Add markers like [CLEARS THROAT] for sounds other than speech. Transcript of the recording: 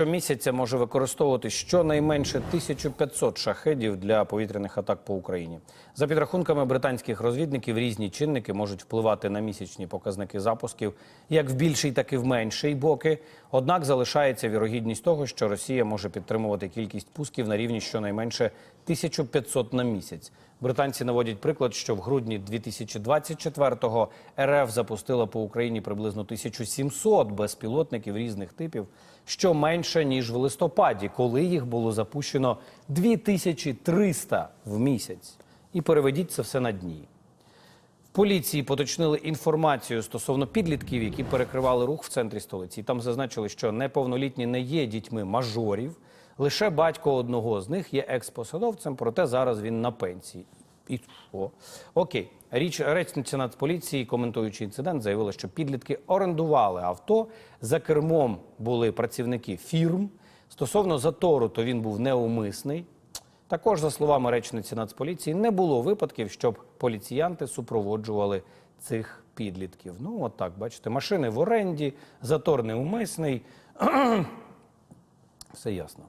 Щомісяця може використовувати щонайменше 1500 шахедів для повітряних атак по Україні. За підрахунками британських розвідників, різні чинники можуть впливати на місячні показники запусків як в більший, так і в менший боки. Однак залишається вірогідність того, що Росія може підтримувати кількість пусків на рівні щонайменше 1500 на місяць. Британці наводять приклад, що в грудні 2024-го РФ запустила по Україні приблизно 1700 безпілотників різних типів, що менше ніж в листопаді, коли їх було запущено 2300 в місяць. І переведіть це все на дні. В поліції поточнили інформацію стосовно підлітків, які перекривали рух в центрі столиці. Там зазначили, що неповнолітні не є дітьми мажорів. Лише батько одного з них є експосадовцем, проте зараз він на пенсії. І що? Окей, річ речниця Нацполіції, коментуючи інцидент, заявила, що підлітки орендували авто. За кермом були працівники фірм. Стосовно затору, то він був неумисний. Також, за словами речниці Нацполіції, не було випадків, щоб поліціянти супроводжували цих підлітків. Ну, от так, бачите, машини в оренді, затор неумисний. [CLEARS THROAT] Все ясно.